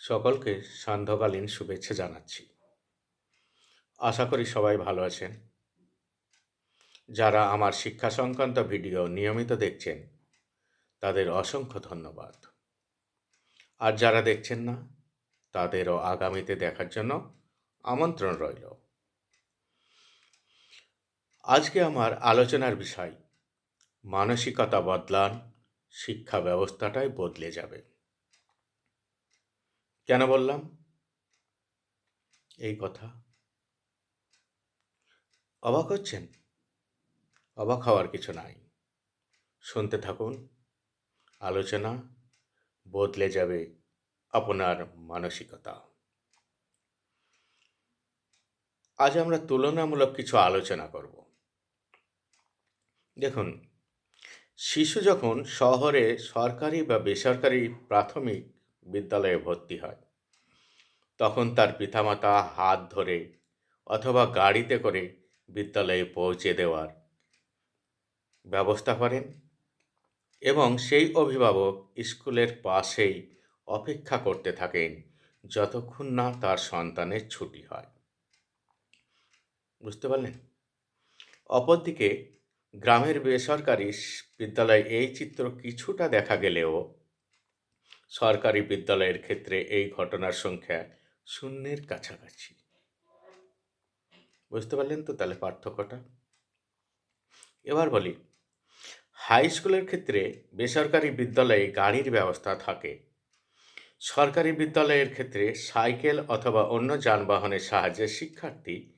সকলকে সান্ধ্যকালীন শুভেচ্ছা জানাচ্ছি। আশা করি সবাই ভালো আছেন। যারা আমার শিক্ষা সংক্রান্ত ভিডিও নিয়মিত দেখছেন, তাদের অসংখ্য ধন্যবাদ। আর যারা দেখছেন না, তাদেরও আগামীতে দেখার জন্য আমন্ত্রণ রইল। আজকে আমার আলোচনার বিষয়, মানসিকতা বদলান, শিক্ষা ব্যবস্থাটাই বদলে যাবে। কেন বললাম? এই কথা। অবাক হচ্ছেন? অবাক হওয়ার কিছু নাই। শুনতে থাকুন। আলোচনা বদলে যাবে আপনার মানসিকতা। আজ আমরা তুলনামূলক কিছু আলোচনা করব। দেখুন, শিশু যখন শহরে সরকারি বা বেসরকারি প্রাথমিক বিদ্যালয়ে ভর্তি হয়। তখন তার পিতামাতা হাত ধরে অথবা গাড়িতে করে বিদ্যালয়ে পৌঁছে দেওয়ার ব্যবস্থা করেন এবং সেই অভিভাবক স্কুলের পাশেই অপেক্ষা করতে থাকেন যতক্ষণ না তার সন্তানের ছুটি হয়। বুঝতে পারলেন? অপরদিকে গ্রামের বেসরকারি বিদ্যালয়ে এই চিত্র কিছুটা দেখা গেলেও সরকারি বিদ্যালয়ের ক্ষেত্রে এই ঘটনার সংখ্যা শূন্যের কাছাকাছি। বুঝতে পারলেন তো তাহলে পার্থক্যটা? এবার বলি, হাই স্কুলের ক্ষেত্রে বেসরকারি বিদ্যালয়ে গাড়ির ব্যবস্থা থাকে। সরকারি বিদ্যালয়ের ক্ষেত্রে সাইকেল অথবা অন্য যানবাহনের সাহায্যে শিক্ষার্থী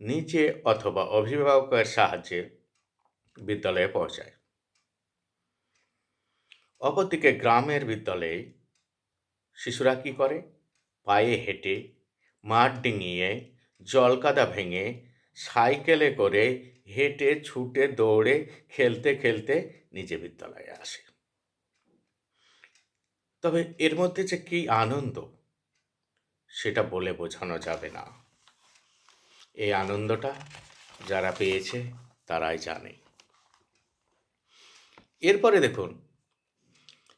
নিচে অথবা অভিভাবকের সাহায্যে বিদ্যালয়ে পৌঁছায়। অপরদিকে গ্রামের বিদ্যালয়ে শিশুরা কী করে? পায়ে হেঁটে, মাঠ ডিঙিয়ে জলকাদা ভেঙে, সাইকেলে করে হেঁটে, ছুটে, দৌড়ে, খেলতে খেলতে নিজে বিদ্যালয়ে আসে। তবে এর মধ্যে যে কী আনন্দ, সেটা বলে বোঝানো যাবে না। এই আনন্দটা যারা পেয়েছে, তারাই জানে। এরপরে দেখুন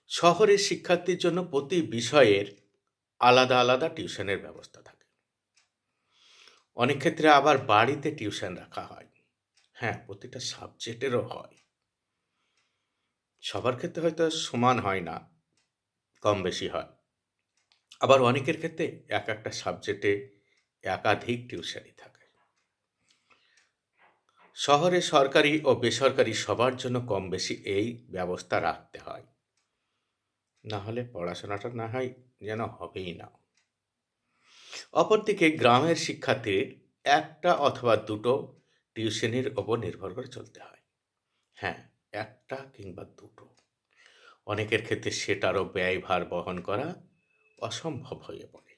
শহরের শিক্ষার্থীর জন্য প্রতি বিষয়ের আলাদা আলাদা টিউশনের ব্যবস্থা থাকে। অনেক ক্ষেত্রে আবার বাড়িতে টিউশন রাখা হয়। হ্যাঁ প্রতিটা সাবজেক্টেরও হয়। সবার ক্ষেত্রে হয়তো সমান হয় না, কম বেশি হয়। আবার অনেকের ক্ষেত্রে এক একটা সাবজেক্টে একাধিক টিউশনই থাকে। শহরে সরকারি ও বেসরকারি সবার জন্য কম বেশি এই ব্যবস্থা রাখতে হয়। না হলে পড়াশোনাটা না হয় যেন হবেই না। অপরদিকে গ্রামের শিক্ষার্থীর একটা অথবা দুটো টিউশনির ওপর নির্ভর করে চলতে হয়। হ্যাঁ একটা কিংবা দুটো। অনেকের ক্ষেত্রে সেটারও ব্যয়ভার বহন করা অসম্ভব হয়ে পড়ে।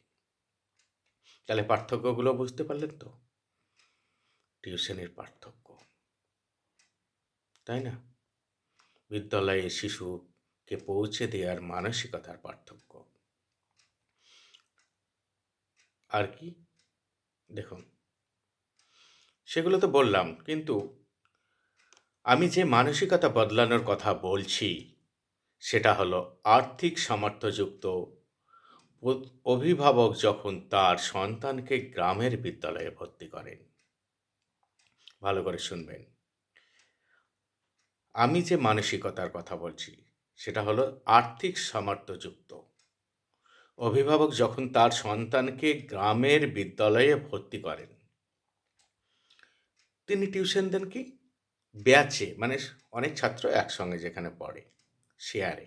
তাহলে পার্থক্যগুলো বুঝতে পারলেন তো? টিউশনের পার্থক্য। তাই না? বিদ্যালয়ে শিশুকে পৌঁছে দেওয়ার মানসিকতার পার্থক্য। আর কি? দেখুন, সেগুলো তো বললাম, কিন্তু আমি যে মানসিকতা বদলানোর কথা বলছি, সেটা হলো আর্থিক সামর্থ্যযুক্ত অভিভাবক যখন তার সন্তানকে গ্রামের বিদ্যালয়ে ভর্তি করেন। ভালো করে শুনবেন। আমি যে মানসিকতার কথা বলছি সেটা হলো আর্থিক সামর্থ্যযুক্ত। অভিভাবক যখন তার সন্তানকে গ্রামের বিদ্যালয়ে ভর্তি করেন, তিনি টিউশন দেন কি? ব্যাচে মানে অনেক ছাত্র একসঙ্গে যেখানে পড়ে শেয়ারে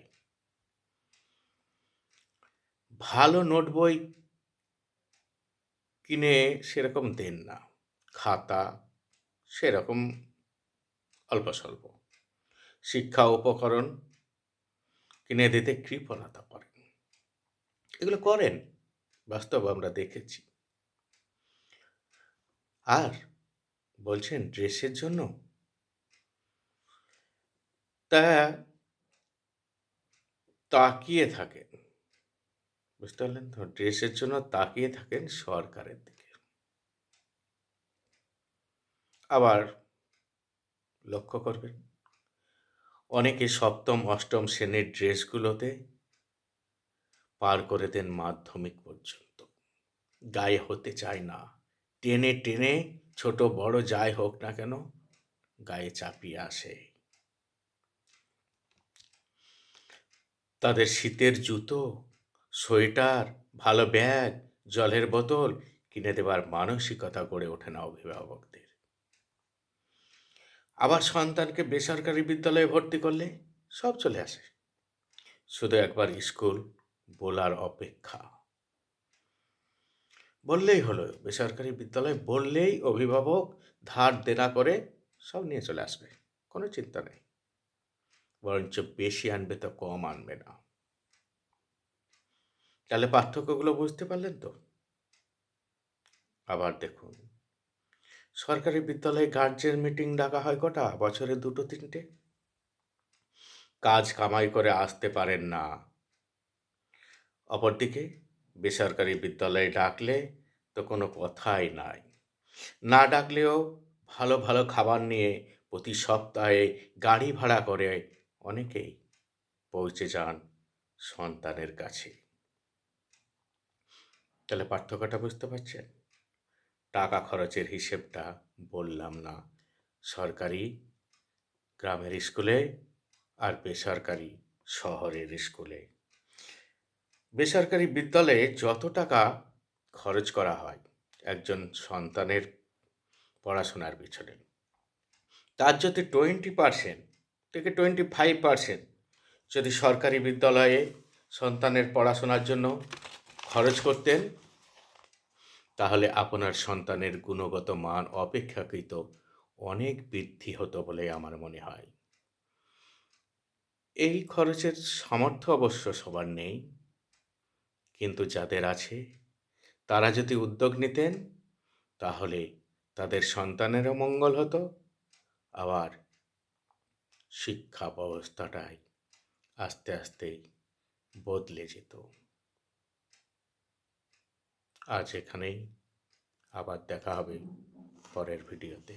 ভালো নোট বই কিনে সেরকম দেন না। খাতা সেরকম অল্প স্বল্প। শিক্ষা উপকরণ কিনে দিতে কৃপণতা করেন। এগুলো করেন, বাস্তব আমরা দেখেছি। আর বলছেন ড্রেসের জন্য? তা তাকিয়ে থাকেন। বুঝতে পারলেন তো? ড্রেসের জন্য তাকিয়ে থাকেন সরকারের দিকে। আবার লক্ষ্য করবেন অনেকে সপ্তম, অষ্টম শ্রেণির ড্রেসগুলোতে পার করে দেন মাধ্যমিক পর্যন্ত। গায়ে হতে চায় না। টেনে টেনে, ছোট, বড়, যাই হোক না কেন, গায়ে চাপিয়ে আসে। তাদের শীতের জুতো, সোয়েটার, ভালো ব্যাগ, জলের বোতল কিনে দেবার মানসিকতা গড়ে ওঠে না অভিভাবকদের। আবার সন্তানকে বেসরকারি বিদ্যালয়ে ভর্তি করলে সব চলে আসে। শুধু একবার স্কুল বলার অপেক্ষা। বললেই হলো, বেসরকারি বিদ্যালয় বললেই অভিভাবক ধার দেনা করে সব নিয়ে চলে আসবে, কোনো চিন্তা নেই। বরঞ্চ বেশি আনবে তো কম আনবে না। তাহলে পার্থক্যগুলো বুঝতে পারলেন তো? আবার দেখুন। সরকারি বিদ্যালয়ে গার্জেন মিটিং ডাকা হয় কটা? বছরে দুটো, তিনটে? কাজ কামাই করে আসতে পারেন না। অপরদিকে, বেসরকারি বিদ্যালয়ে ডাকলে তো কোনো কথাই নাই। না ডাকলেও ভালো ভালো খাবার নিয়ে প্রতি সপ্তাহে গাড়ি ভাড়া করে অনেকেই পৌঁছে যান সন্তানের কাছে। তাহলে পার্থক্যটা বুঝতে পারছেন? টাকা খরচের হিসেবটা বললাম না। সরকারি গ্রামের স্কুলে আর বেসরকারি শহরের স্কুলে। বেসরকারি বিদ্যালয়ে যত টাকা খরচ করা হয় একজন সন্তানের পড়াশোনার পিছনে, তার যদি টোয়েন্টি পার্সেন্ট থেকে টোয়েন্টি ফাইভ পার্সেন্ট যদি সরকারি বিদ্যালয়ে সন্তানের পড়াশোনার জন্য খরচ করতেন তাহলে আপনার সন্তানের গুণগত মান অপেক্ষাকৃত অনেক বৃদ্ধি হতো বলে আমার মনে হয়। এই খরচের সামর্থ্য অবশ্য সবার নেই। কিন্তু যাদের আছে, তারা যদি উদ্যোগ নিতেন, তাহলে তাদের সন্তানেরও মঙ্গল হতো। আবার শিক্ষা ব্যবস্থাটাই আস্তে আস্তে বদলে যেত। আজ এখানেই। আবার দেখা হবে পরের ভিডিওতে।